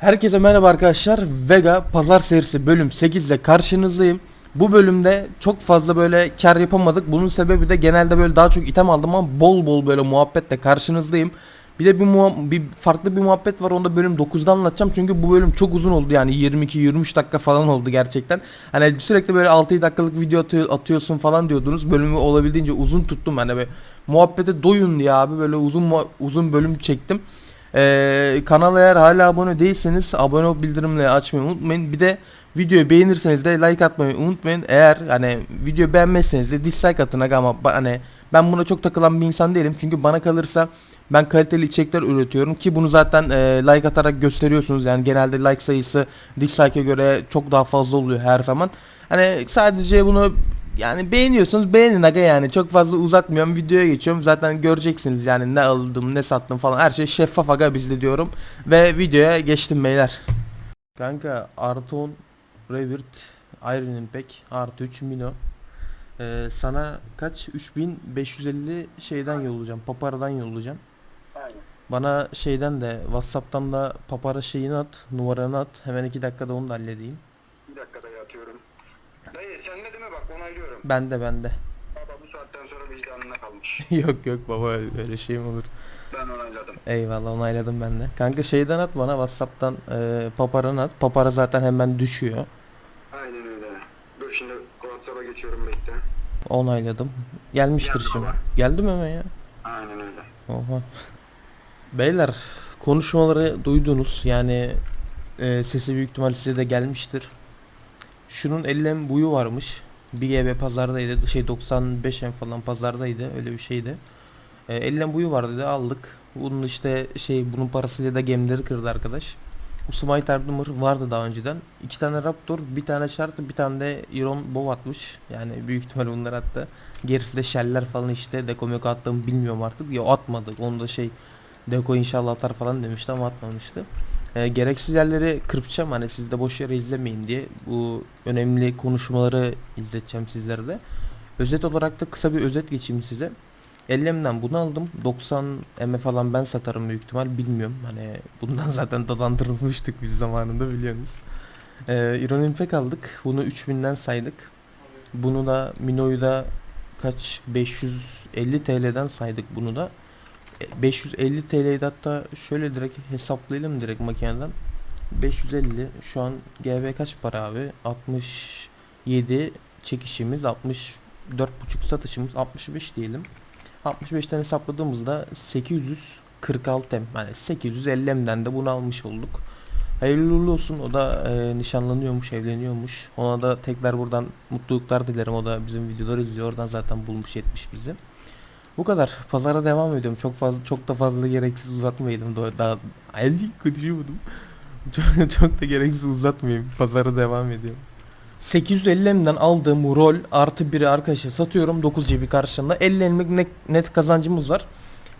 Herkese merhaba arkadaşlar. Vega pazar serisi bölüm 8 ile karşınızdayım. Bu bölümde çok fazla böyle kar yapamadık. Bunun sebebi de genelde böyle daha çok item aldım ama bol bol böyle muhabbetle karşınızdayım. Bir de bir, bir farklı bir muhabbet var onu da bölüm 9'da anlatacağım. Çünkü bu bölüm çok uzun oldu yani 22-23 dakika falan oldu gerçekten. Hani sürekli böyle 6 dakikalık video atıyor, atıyorsun falan diyordunuz. Bölümü olabildiğince uzun tuttum. Hani böyle muhabbete doyun diye abi böyle uzun uzun bölüm çektim. Ee, kanala eğer hala abone değilseniz abone ol bildirimleri açmayı unutmayın. Bir de videoyu beğenirseniz de like atmayı unutmayın. Eğer hani video beğenmezseniz de dislike atın ama hani ben buna çok takılan bir insan değilim. Çünkü bana kalırsa ben kaliteli içerikler üretiyorum ki bunu zaten e, like atarak gösteriyorsunuz. Yani genelde like sayısı dislike'e göre çok daha fazla oluyor her zaman. Hani sadece bunu yani beğeniyorsunuz beğenin aga yani. Çok fazla uzatmıyorum videoya geçiyorum. Zaten göreceksiniz yani ne aldım ne sattım falan. Her şey şeffaf aga bizde diyorum. Ve videoya geçtim beyler. Kanka artı 10 Revert Iron Impact artı 3 Mino. Ee, sana kaç? 3550 şeyden yollayacağım paparadan yollayacağım. Bana şeyden de Whatsapp'tan da papara şeyini at numaranı at. Hemen 2 dakikada onu da halledeyim. Bir dakikada yatıyorum. Dayı sen ne deme bak onaylıyorum. bende bende Baba bu saatten sonra vicdanına kalmış. yok yok baba öyle şey mi olur Ben onayladım. Eyvallah onayladım ben de. Kanka şeyden at bana Whatsapp'tan e, paparanı at. Papara zaten hemen düşüyor. Aynen öyle. Dur şimdi WhatsApp'a geçiyorum bekle. Onayladım. Gelmiştir Geldi şimdi. baba. Geldi mi hemen ya? Aynen öyle. Oha. Beyler konuşmaları duydunuz. Yani e, sesi büyük ihtimal size de gelmiştir. Şunun 50 buyu varmış. 1 GB pazardaydı. Şey 95 en falan pazardaydı. Öyle bir şeydi. E, 50 buyu var dedi aldık. Bunun işte şey bunun parasıyla da gemileri kırdı arkadaş. Smite Armor vardı daha önceden. İki tane Raptor, bir tane Shard, bir tane de Iron Bow atmış. Yani büyük ihtimal bunlar attı. Gerisi de Shell'ler falan işte. Deko meko attığımı bilmiyorum artık. Ya atmadık. Onu da şey Deko inşallah atar falan demişti ama atmamıştı. Ee, gereksiz yerleri kırpacağım hani siz de boş yere izlemeyin diye bu önemli konuşmaları izleteceğim sizlere de. Özet olarak da kısa bir özet geçeyim size. Ellemden bunu aldım. 90 M falan ben satarım büyük ihtimal bilmiyorum. Hani bundan zaten dolandırılmıştık biz zamanında biliyorsunuz. Ee, Iron Impact aldık. Bunu 3000'den saydık. Bunu da Mino'yu da kaç 550 TL'den saydık bunu da. E, 550 TL'yi de hatta şöyle direkt hesaplayalım direkt makineden. 550 şu an GB kaç para abi? 67 çekişimiz 64,5 satışımız 65 diyelim. 65'ten hesapladığımızda 846 M yani 850 M'den de bunu almış olduk. Hayırlı uğurlu olsun o da e, nişanlanıyormuş evleniyormuş ona da tekrar buradan mutluluklar dilerim o da bizim videoları izliyor oradan zaten bulmuş etmiş bizi. Bu kadar. Pazara devam ediyorum. Çok fazla çok da fazla gereksiz uzatmayayım. Daha, ay konuşamadım. Çok, çok da gereksiz uzatmayayım. Pazara devam ediyorum. 850 M'den aldığım rol artı biri arkadaşa satıyorum 9 GB karşılığında. 50 M'lik net, net kazancımız var.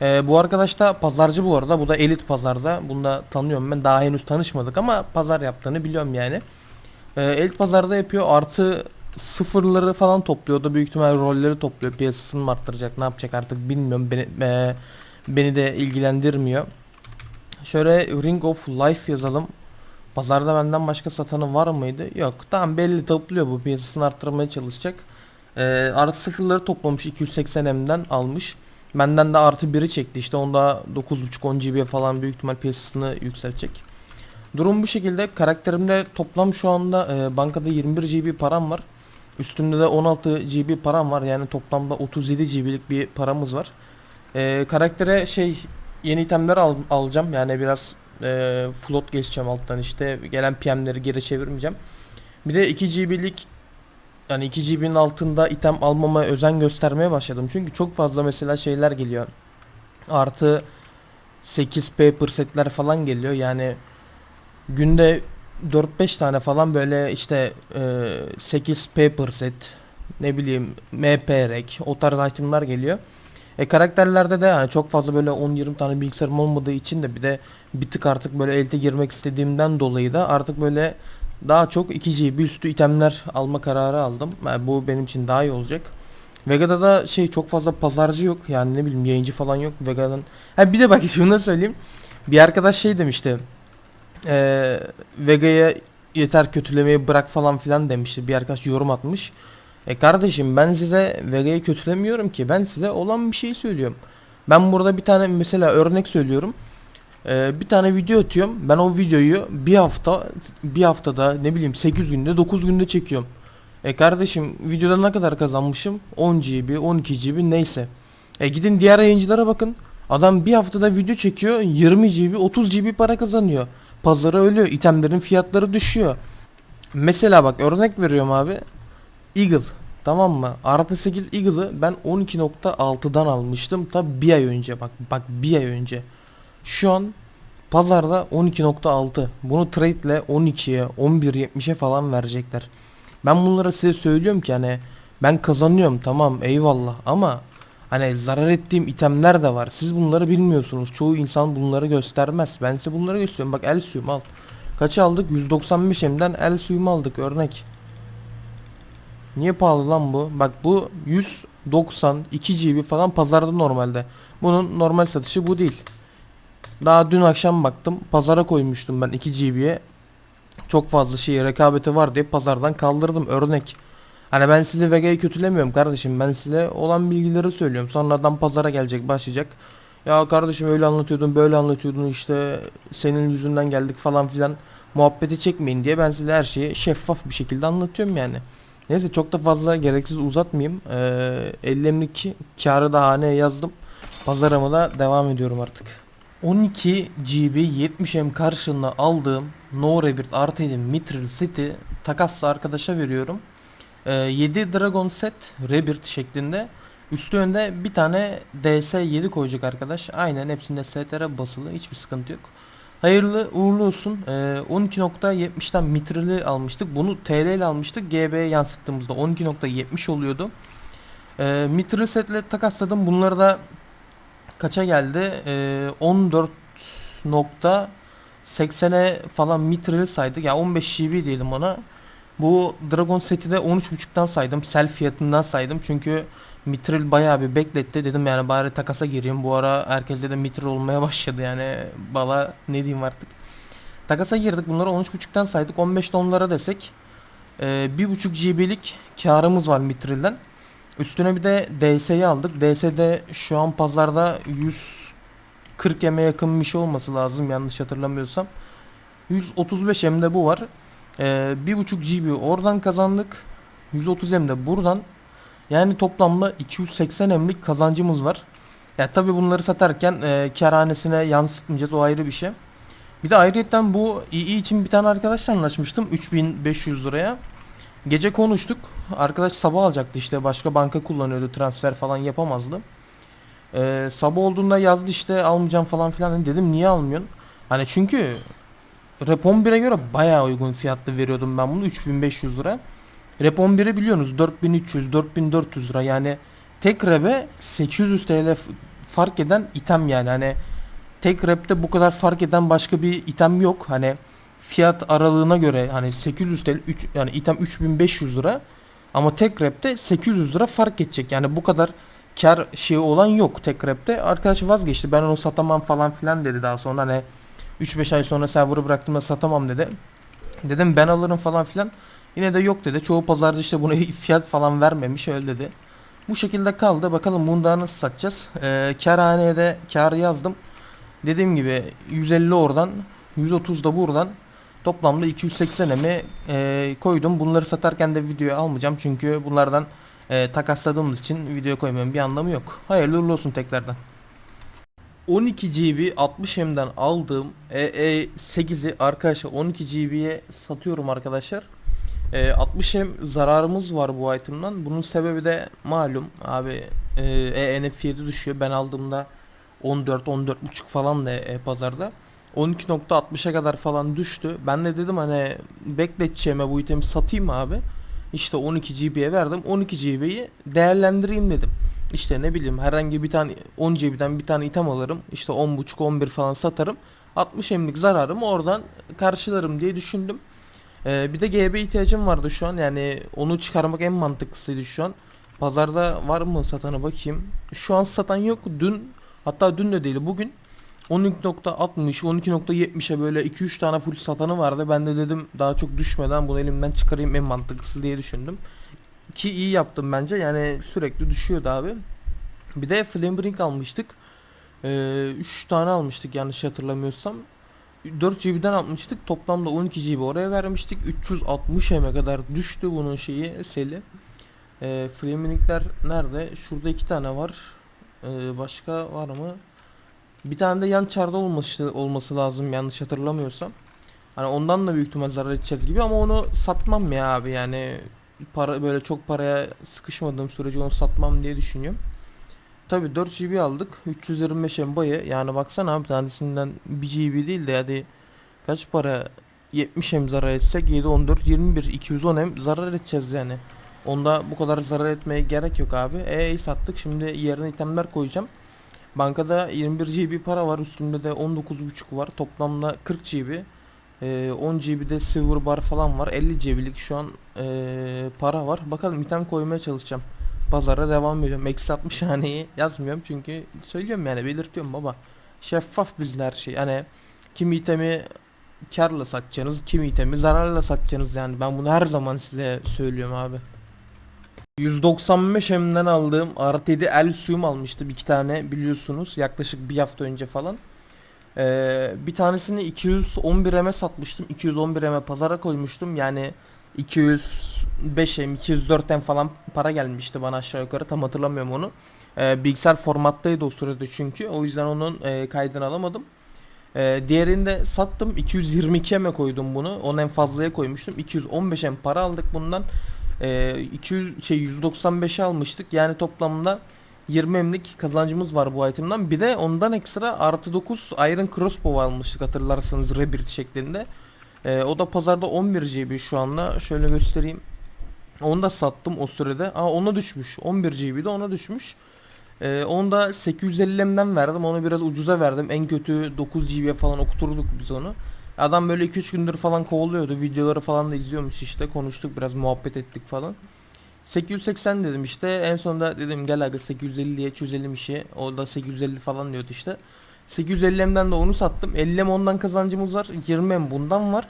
Ee, bu arkadaş da pazarcı bu arada. Bu da elit pazarda. Bunu da tanıyorum ben. Daha henüz tanışmadık ama pazar yaptığını biliyorum yani. Ee, elit pazarda yapıyor. Artı sıfırları falan topluyor da büyük ihtimal rolleri topluyor piyasasını mı arttıracak ne yapacak artık bilmiyorum beni, e, beni de ilgilendirmiyor. Şöyle Ring of Life yazalım. Pazarda benden başka satanı var mıydı? Yok. Tamam belli topluyor bu piyasasını arttırmaya çalışacak. Ee, artı sıfırları toplamış 280 M'den almış. Benden de artı biri çekti işte onda 9.5-10 GB falan büyük ihtimal piyasasını yükseltecek. Durum bu şekilde. Karakterimde toplam şu anda e, bankada 21 GB param var. Üstümde de 16 GB param var. Yani toplamda 37 GB'lik bir paramız var. E, karaktere şey yeni itemler al, alacağım. Yani biraz e, float geçeceğim alttan işte. Gelen PM'leri geri çevirmeyeceğim. Bir de 2 GB'lik yani 2 GB'nin altında item almama özen göstermeye başladım. Çünkü çok fazla mesela şeyler geliyor. Artı 8 paper setler falan geliyor. Yani günde 4-5 tane falan böyle işte e, 8 paper set ne bileyim MP rek o tarz itemler geliyor. E karakterlerde de yani çok fazla böyle 10-20 tane bilgisayarım olmadığı için de bir de bir tık artık böyle elde girmek istediğimden dolayı da artık böyle daha çok 2 GB üstü itemler alma kararı aldım. Yani bu benim için daha iyi olacak. Vega'da da şey çok fazla pazarcı yok. Yani ne bileyim yayıncı falan yok Vega'dan. Ha bir de bak şunu da söyleyeyim. Bir arkadaş şey demişti. Ee, Vega'ya yeter kötülemeyi bırak falan filan demişti. Bir arkadaş yorum atmış. E kardeşim ben size Vega'yı kötülemiyorum ki. Ben size olan bir şey söylüyorum. Ben burada bir tane mesela örnek söylüyorum. Ee, bir tane video atıyorum. Ben o videoyu bir hafta bir haftada ne bileyim 8 günde 9 günde çekiyorum. E kardeşim videoda ne kadar kazanmışım? 10 GB, 12 GB neyse. E gidin diğer yayıncılara bakın. Adam bir haftada video çekiyor 20 GB, 30 GB para kazanıyor. Pazara ölüyor, itemlerin fiyatları düşüyor. Mesela bak örnek veriyorum abi. Eagle tamam mı? Artı 8 Eagle'ı ben 12.6'dan almıştım ta bir ay önce bak bak bir ay önce. Şu an pazarda 12.6. Bunu trade ile 12'ye 11.70'e falan verecekler. Ben bunlara size söylüyorum ki hani ben kazanıyorum tamam eyvallah ama hani zarar ettiğim itemler de var. Siz bunları bilmiyorsunuz. Çoğu insan bunları göstermez. Ben size bunları gösteriyorum. Bak el suyum al. Kaça aldık? 195 M'den el suyumu aldık örnek. Niye pahalı lan bu? Bak bu 192 GB falan pazarda normalde. Bunun normal satışı bu değil. Daha dün akşam baktım pazara koymuştum ben 2 GB'ye. Çok fazla şey rekabeti var diye pazardan kaldırdım örnek. Hani ben size Vega'yı kötülemiyorum kardeşim. Ben size olan bilgileri söylüyorum. Sonradan pazara gelecek başlayacak. Ya kardeşim öyle anlatıyordun böyle anlatıyordun işte senin yüzünden geldik falan filan muhabbeti çekmeyin diye ben size her şeyi şeffaf bir şekilde anlatıyorum yani. Neyse çok da fazla gereksiz uzatmayayım. Ee, 50'lik karı da haneye yazdım. Pazarıma da devam ediyorum artık. 12 GB 70M karşılığında aldığım No Rebirth elim Mithril seti takasla arkadaşa veriyorum. Ee, 7 Dragon set Rebirth şeklinde. Üstü önde bir tane DS7 koyacak arkadaş. Aynen hepsinde STR basılı hiçbir sıkıntı yok. Hayırlı uğurlu olsun. Ee, 12.70'ten Mithril'i almıştık. Bunu TL ile almıştık. GB'ye yansıttığımızda 12.70 oluyordu. Ee, Mithril setle takasladım. Bunları da kaça geldi? Ee, 14.80'e falan Mithril saydık. Ya yani 15 GB diyelim ona. Bu Dragon seti de 13.5'tan saydım. Sel fiyatından saydım. Çünkü Mitril bayağı bir bekletti. Dedim yani bari takasa gireyim. Bu ara herkeste de Mitril olmaya başladı yani. Bala ne diyeyim artık. Takasa girdik. Bunları 13.5'tan saydık. 15'te onlara desek. E, 1.5 GB'lik karımız var Mitril'den. Üstüne bir de DS'yi aldık. DS'de şu an pazarda 140 M'e yakın bir şey olması lazım yanlış hatırlamıyorsam. 135 M'de bu var. Ee, 1.5 GB oradan kazandık. 130 M'de buradan. Yani toplamda 280 M'lik kazancımız var. Ya tabi bunları satarken e, karhanesine yansıtmayacağız o ayrı bir şey. Bir de ayrıyetten bu II için bir tane arkadaşla anlaşmıştım 3500 liraya. Gece konuştuk. Arkadaş sabah alacaktı işte başka banka kullanıyordu transfer falan yapamazdı. Ee, sabah olduğunda yazdı işte almayacağım falan filan dedim niye almıyorsun? Hani çünkü Rep 11'e göre bayağı uygun fiyatlı veriyordum ben bunu 3500 lira. Rep 11'i biliyorsunuz 4300 4400 lira. Yani tek rep'e 800 TL fark eden item yani. Hani tek rep'te bu kadar fark eden başka bir item yok. Hani fiyat aralığına göre hani 800 TL 3 yani item 3500 lira ama tek rep'te 800 lira fark edecek. Yani bu kadar kar şeyi olan yok tek rep'te. Arkadaş vazgeçti ben onu satamam falan filan dedi daha sonra. Hani 3-5 ay sonra server'ı bıraktığımda satamam dedi. Dedim ben alırım falan filan. Yine de yok dedi. Çoğu pazarcı işte buna fiyat falan vermemiş öyle dedi. Bu şekilde kaldı. Bakalım bunu daha nasıl satacağız. Ee, karhaneye de karı yazdım. Dediğim gibi 150 oradan 130 da buradan toplamda 280 emi e, koydum. Bunları satarken de videoya almayacağım. Çünkü bunlardan e, takasladığımız için video koymamın bir anlamı yok. Hayırlı uğurlu olsun tekrardan. 12 GB 60 M'den aldığım EE8'i arkadaşlar 12 GB'ye satıyorum arkadaşlar. E, 60 M zararımız var bu item'dan. Bunun sebebi de malum abi EE'nin fiyatı düşüyor. Ben aldığımda 14 14.5 falan da e, pazarda. 12.60'a kadar falan düştü. Ben de dedim hani bekleteceğime bu itemi satayım abi. İşte 12 GB'ye verdim. 12 GB'yi değerlendireyim dedim. İşte ne bileyim herhangi bir tane 10 GB'den bir tane item alırım. İşte 10.5 11 falan satarım. 60 M'lik zararımı oradan karşılarım diye düşündüm. Ee, bir de GB ihtiyacım vardı şu an. Yani onu çıkarmak en mantıklısıydı şu an. Pazarda var mı satanı bakayım. Şu an satan yok. Dün hatta dün de değil bugün 12.60 12.70'e böyle 2-3 tane full satanı vardı. Ben de dedim daha çok düşmeden bunu elimden çıkarayım en mantıklısı diye düşündüm. Ki iyi yaptım bence. Yani sürekli düşüyordu abi. Bir de Flamebrink almıştık. 3 tane almıştık yanlış hatırlamıyorsam. 4 GB'den almıştık. Toplamda 12 GB oraya vermiştik. 360 M'e kadar düştü bunun şeyi seli. E, Flamebrinkler nerede? Şurada iki tane var. Ee, başka var mı? Bir tane de yan çarda olması olması lazım yanlış hatırlamıyorsam. Hani ondan da büyük ihtimal zarar edeceğiz gibi ama onu satmam ya abi yani para böyle çok paraya sıkışmadığım sürece onu satmam diye düşünüyorum. Tabi 4 GB aldık. 325 MB'ye yani baksana abi tanesinden 1 GB değil de hadi kaç para 70 M zarar etsek 7 14 21 210 M zarar edeceğiz yani. Onda bu kadar zarar etmeye gerek yok abi. E sattık şimdi yerine itemler koyacağım. Bankada 21 GB para var. Üstümde de 19.5 var. Toplamda 40 GB. Ee, 10 GB'de silver bar falan var. 50 GB'lik şu an ee, para var. Bakalım item koymaya çalışacağım. Pazara devam ediyorum. Eksi 60 haneyi yazmıyorum çünkü söylüyorum yani belirtiyorum baba. Şeffaf bizler her şey. Hani kimi itemi karla satacaksınız, kimi itemi zararla satacaksınız yani. Ben bunu her zaman size söylüyorum abi. 195 M'den aldığım artı 7 el suyum almıştım iki tane biliyorsunuz yaklaşık bir hafta önce falan. Ee, bir tanesini 211 M'e satmıştım 211 M'e pazara koymuştum yani 205 M 204 M falan para gelmişti bana aşağı yukarı tam hatırlamıyorum onu. Ee, bilgisayar formattaydı o sırada çünkü o yüzden onun e, kaydını alamadım. Ee, diğerini de sattım 222 M'e koydum bunu 10 M fazlaya koymuştum 215 M para aldık bundan. Ee, 200 şey 195'e almıştık. Yani toplamda 20 emlik kazancımız var bu itemden. Bir de ondan ekstra artı 9 Iron Crossbow almıştık hatırlarsanız Rebirth şeklinde. Ee, o da pazarda 11 GB şu anda. Şöyle göstereyim. Onu da sattım o sürede. Aa ona düşmüş. 11 GB'de ona düşmüş. Ee, onu da 850 M'den verdim. Onu biraz ucuza verdim. En kötü 9 GB'ye falan okuturduk biz onu. Adam böyle 2-3 gündür falan kovalıyordu. Videoları falan da izliyormuş işte. Konuştuk biraz muhabbet ettik falan. 880 dedim işte. En sonunda dedim gel aga 850'ye çözelim işi. O da 850 falan diyordu işte. 850 M'den de onu sattım. 50 M ondan kazancımız var. 20 M bundan var.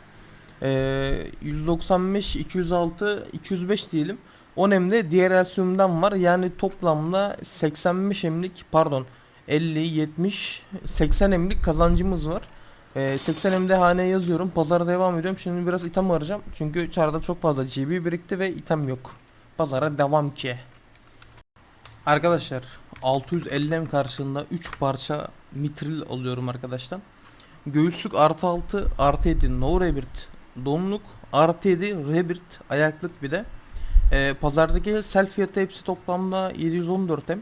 Ee, 195, 206, 205 diyelim. 10 M'de diğer versiyonumdan var. Yani toplamda 85 M'lik pardon 50, 70, 80 M'lik kazancımız var. Ee, 80 MD haneye yazıyorum. Pazara devam ediyorum. Şimdi biraz item arayacağım. Çünkü çarda çok fazla GB birikti ve item yok. Pazara devam ki. Arkadaşlar 650 M karşılığında 3 parça mitril alıyorum arkadaşlar. Göğüslük artı 6 artı 7 no rebirth donluk artı 7 rebirth ayaklık bir de. Ee, pazardaki sel fiyatı hepsi toplamda 714 M.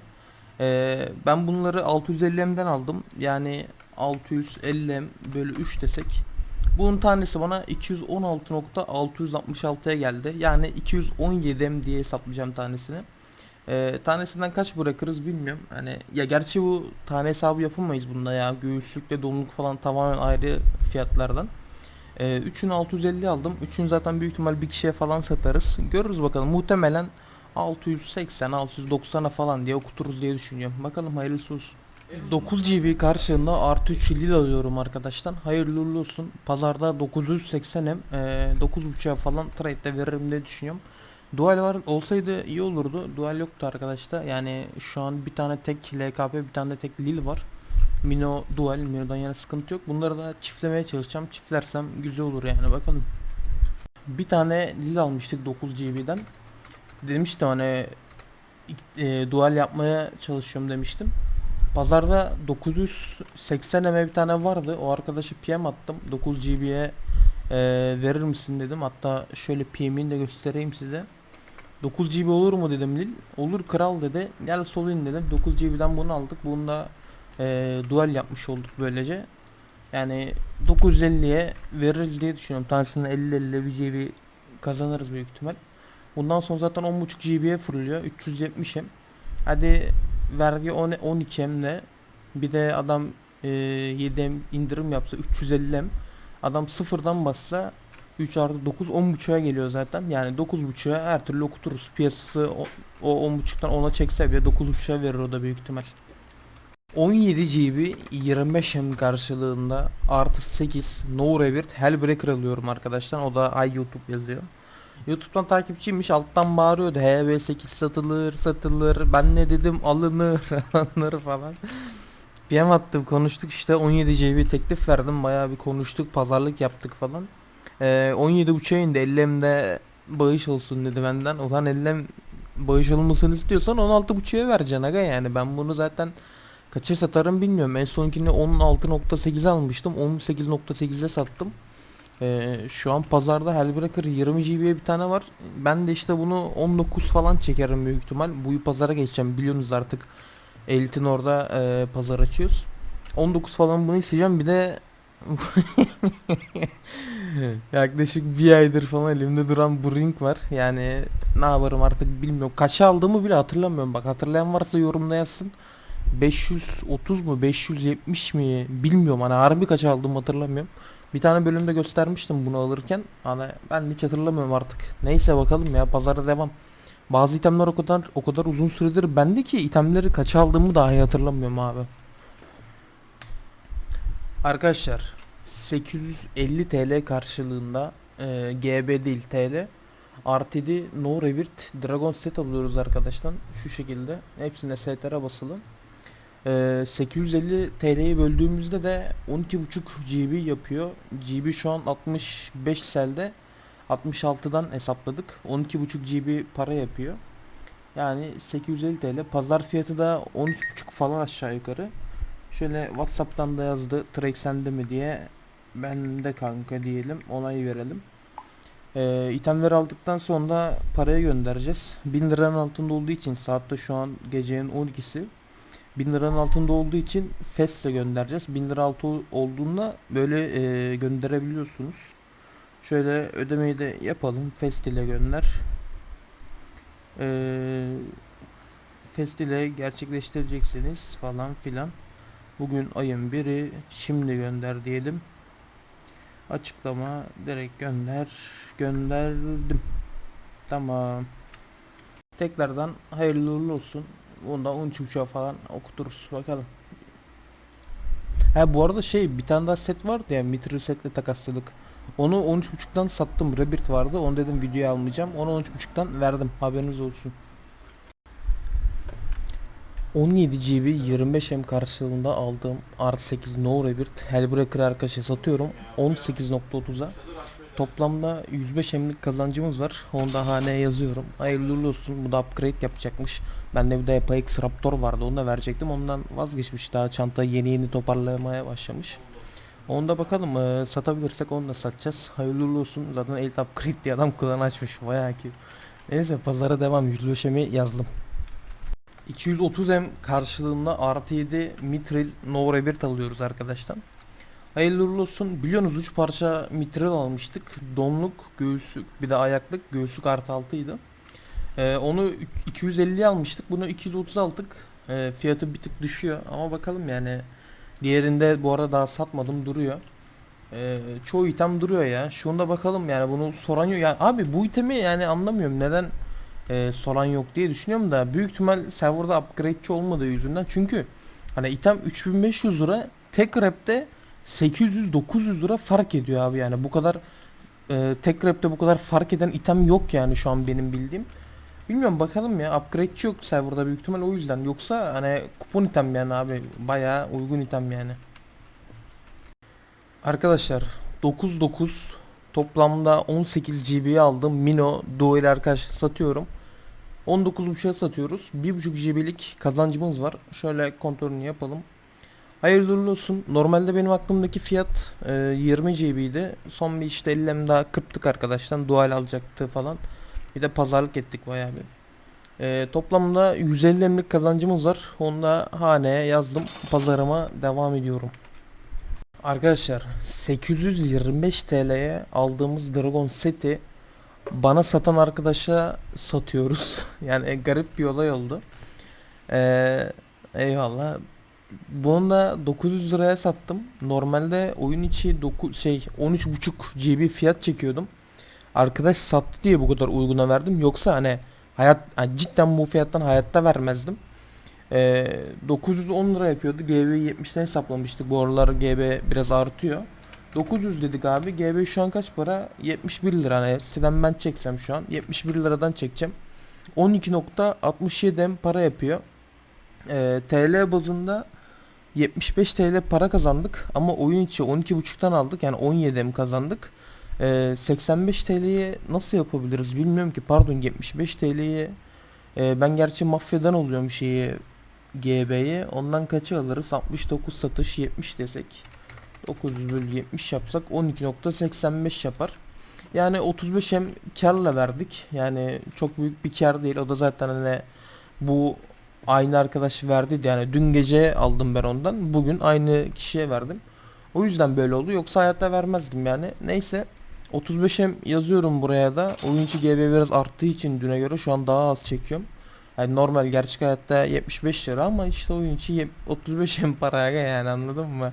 Ee, ben bunları 650 M'den aldım. Yani 650 M bölü 3 desek. Bunun tanesi bana 216.666'ya geldi. Yani 217 M diye hesaplayacağım tanesini. Ee, tanesinden kaç bırakırız bilmiyorum. Hani ya gerçi bu tane hesabı yapamayız bunda ya. Göğüslükle donluk falan tamamen ayrı fiyatlardan. Ee, 3'ünü 650 aldım. 3'ünü zaten büyük ihtimal bir kişiye falan satarız. Görürüz bakalım. Muhtemelen 680 690'a falan diye okuturuz diye düşünüyorum. Bakalım hayırlısı olsun. 9 GB karşılığında artı 3 lil alıyorum arkadaşlar. Hayırlı uğurlu olsun. Pazarda 980 M e, 9.5'a falan trade'de veririm diye düşünüyorum. Dual var olsaydı iyi olurdu. Dual yoktu arkadaşlar. Yani şu an bir tane tek LKP bir tane de tek Lil var. Mino Dual Mino'dan yana sıkıntı yok. Bunları da çiftlemeye çalışacağım. Çiftlersem güzel olur yani bakalım. Bir tane Lil almıştık 9 GB'den. Demiştim hani e, dual yapmaya çalışıyorum demiştim. Pazarda 980 M bir tane vardı. O arkadaşı PM attım. 9 GB'ye e, verir misin dedim. Hatta şöyle PM'ini de göstereyim size. 9 GB olur mu dedim Lil. Olur kral dedi. Gel sol in dedim. 9 GB'den bunu aldık. Bunu da e, dual yapmış olduk böylece. Yani 950'ye veririz diye düşünüyorum. Tanesinden 50-50 bir GB kazanırız büyük ihtimal. Bundan sonra zaten 10.5 GB'ye fırlıyor. 370 M. Hadi vergi 10 12 M de bir de adam e, 7 M indirim yapsa 350 M. Adam sıfırdan bassa 3 artı 9 10.5'a geliyor zaten. Yani 9.5'a her türlü okuturuz. Piyasası o, o 10.5'tan 10'a çekse bile 9.5'a verir o da büyük ihtimal. 17 GB 25 M karşılığında artı 8 No Revert Hellbreaker alıyorum arkadaşlar. O da Ay YouTube yazıyor. YouTube'dan takipçiymiş alttan bağırıyordu. HB8 satılır satılır. Ben ne dedim alınır alınır falan. PM attım konuştuk işte 17 GB teklif verdim. Bayağı bir konuştuk pazarlık yaptık falan. Ee, 17 uçağa indi ellemde bağış olsun dedi benden. Ulan ellem bağış olmasını istiyorsan 16 buçuğa vereceksin aga yani. Ben bunu zaten kaça satarım bilmiyorum. En sonkini 16.8 almıştım. 18.8'e sattım. Ee, şu an pazarda Hellbreaker 20 GB'ye bir tane var. Ben de işte bunu 19 falan çekerim büyük ihtimal. Bu pazara geçeceğim. Biliyorsunuz artık Elit'in orada e, pazar açıyoruz. 19 falan bunu isteyeceğim. Bir de yaklaşık bir aydır falan elimde duran bu ring var. Yani ne yaparım artık bilmiyorum. Kaça aldığımı bile hatırlamıyorum. Bak hatırlayan varsa yorumda yazsın. 530 mu 570 mi bilmiyorum hani harbi kaç aldığımı hatırlamıyorum. Bir tane bölümde göstermiştim bunu alırken. Hani ben hiç hatırlamıyorum artık. Neyse bakalım ya pazara devam. Bazı itemler o kadar o kadar uzun süredir bende ki itemleri kaça aldığımı dahi hatırlamıyorum abi. Arkadaşlar 850 TL karşılığında e, GB değil TL 7 No Revert Dragon set alıyoruz arkadaşlar şu şekilde hepsinde STR basılı ee, 850 TL'yi böldüğümüzde de 12.5 GB yapıyor. GB şu an 65 selde. 66'dan hesapladık. 12.5 GB para yapıyor. Yani 850 TL. Pazar fiyatı da 13.5 falan aşağı yukarı. Şöyle Whatsapp'tan da yazdı. Trek sende mi diye. Ben de kanka diyelim. Onayı verelim. Ee, itemleri aldıktan sonra paraya göndereceğiz. 1000 liranın altında olduğu için saatte şu an gecenin 12'si. 1000 liranın altında olduğu için FES'le göndereceğiz. 1000 lira altı olduğunda böyle e, gönderebiliyorsunuz. Şöyle ödemeyi de yapalım. FEST ile gönder. E, FEST ile gerçekleştireceksiniz falan filan. Bugün ayın biri. Şimdi gönder diyelim. Açıklama direkt gönder. Gönderdim. Tamam. Tekrardan hayırlı uğurlu olsun. Onda 13.5'a falan okuturuz bakalım. Ha bu arada şey bir tane daha set vardı ya Mithril setle takasladık. Onu 13.5'tan sattım. Rebirth vardı. Onu dedim videoya almayacağım. Onu 13.5'tan verdim. Haberiniz olsun. 17 GB 25 M karşılığında aldığım R8 No Rebirth Hellbreaker arkadaşa satıyorum. 18.30'a. Toplamda 105 M'lik kazancımız var. Onu da haneye yazıyorum. Hayırlı olsun. Bu da upgrade yapacakmış. Bende bir de PX Raptor vardı. Onu da verecektim. Ondan vazgeçmiş. Daha çanta yeni yeni toparlamaya başlamış. Onu da bakalım e, satabilirsek onu da satacağız. Hayırlı olsun. Zaten Elite Upgrade diye adam kulağını açmış. Bayağı ki. Neyse pazara devam. 105 M'i yazdım. 230M karşılığında artı 7 Mithril No Rebirth alıyoruz arkadaşlar. Hayırlı olsun. Biliyorsunuz 3 parça Mithril almıştık. Donluk, göğüslük, bir de ayaklık. Göğüslük artı 6 idi. Ee, onu 250 almıştık. Bunu 230 aldık. Ee, fiyatı bir tık düşüyor ama bakalım yani. Diğerinde bu arada daha satmadım duruyor. Ee, çoğu item duruyor ya. Şunda bakalım yani bunu soran yok. Yani abi bu itemi yani anlamıyorum neden e, soran yok diye düşünüyorum da büyük ihtimal serverda upgrade'çi olmadığı yüzünden. Çünkü hani item 3500 lira tek rap'te 800-900 lira fark ediyor abi yani bu kadar e, tek rap'te bu kadar fark eden item yok yani şu an benim bildiğim. Bilmiyorum bakalım ya upgrade'çi yok serverda büyük ihtimal o yüzden. Yoksa hani kupon item yani abi bayağı uygun item yani. Arkadaşlar 9.9 toplamda 18 GB'ye aldım. Mino Duo arkadaş satıyorum. 19.5'a satıyoruz. 1.5 GB'lik kazancımız var. Şöyle kontrolünü yapalım. Hayırlı uğurlu olsun. Normalde benim aklımdaki fiyat e, 20 GB'ydi. Son bir işte 50 M daha kırptık arkadaşlar. Dual alacaktı falan. Bir de pazarlık ettik bayağı bir. E, toplamda 150 M'lik kazancımız var. Onu da haneye yazdım. Pazarıma devam ediyorum. Arkadaşlar 825 TL'ye aldığımız Dragon seti bana satan arkadaşa satıyoruz. yani garip bir olay oldu. Ee, eyvallah. Bunu da 900 liraya sattım. Normalde oyun içi 9 şey 13.5 GB fiyat çekiyordum. Arkadaş sattı diye bu kadar uyguna verdim. Yoksa hani hayat hani cidden bu fiyattan hayatta vermezdim. Ee, 910 lira yapıyordu. GB 70'ten hesaplamıştık. Bu aralar GB biraz artıyor. 900 dedik abi. GB şu an kaç para? 71 lira. Hani siteden ben çeksem şu an 71 liradan çekeceğim. 12.67 M para yapıyor. Ee, TL bazında 75 TL para kazandık ama oyun içi 12.5'tan aldık yani 17 M kazandık. Ee, 85 TL'ye nasıl yapabiliriz bilmiyorum ki pardon 75 TL'ye e, ben gerçi mafyadan oluyorum şeyi GB'ye ondan kaçı alırız 69 satış 70 desek 900 bölü 70 yapsak 12.85 yapar. Yani 35 hem karla verdik. Yani çok büyük bir kar değil. O da zaten hani bu aynı arkadaş verdiydi. Yani dün gece aldım ben ondan. Bugün aynı kişiye verdim. O yüzden böyle oldu. Yoksa hayatta vermezdim yani. Neyse. 35 hem yazıyorum buraya da. Oyuncu GB biraz arttığı için düne göre şu an daha az çekiyorum. Yani normal gerçek hayatta 75 lira ama işte oyun için yep- 35 hem paraya yani anladın mı?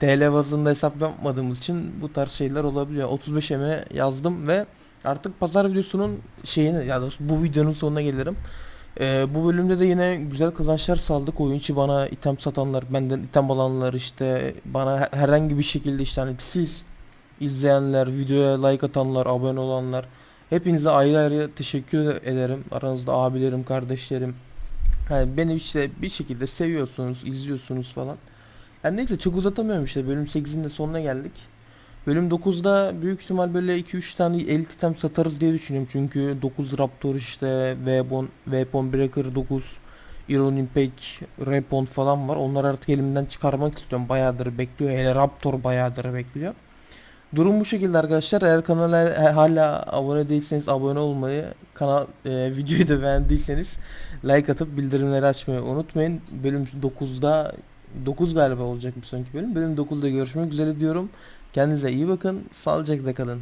TL bazında hesap yapmadığımız için bu tarz şeyler olabiliyor. 35 eme yazdım ve artık pazar videosunun şeyini ya doğrusu bu videonun sonuna gelirim. Ee, bu bölümde de yine güzel kazançlar sağladık. Oyun içi bana item satanlar, benden item alanlar işte bana her- herhangi bir şekilde işte hani siz izleyenler, videoya like atanlar, abone olanlar hepinize ayrı ayrı teşekkür ederim. Aranızda abilerim, kardeşlerim. Yani beni işte bir şekilde seviyorsunuz, izliyorsunuz falan. Yani neyse çok uzatamıyorum işte. Bölüm 8'in de sonuna geldik. Bölüm 9'da büyük ihtimal böyle 2-3 tane elit item satarız diye düşünüyorum. Çünkü 9 Raptor işte, Weapon, Weapon Breaker 9, Iron Impact, Repon falan var. Onları artık elimden çıkarmak istiyorum. Bayağıdır bekliyor. Hele Raptor bayağıdır bekliyor. Durum bu şekilde arkadaşlar. Eğer kanala hala abone değilseniz abone olmayı, kanal e, videoyu da beğendiyseniz like atıp bildirimleri açmayı unutmayın. Bölüm 9'da 9 galiba olacak bir sonraki bölüm. Bölüm 9'da görüşmek üzere diyorum. Kendinize iyi bakın. Sağlıcakla kalın.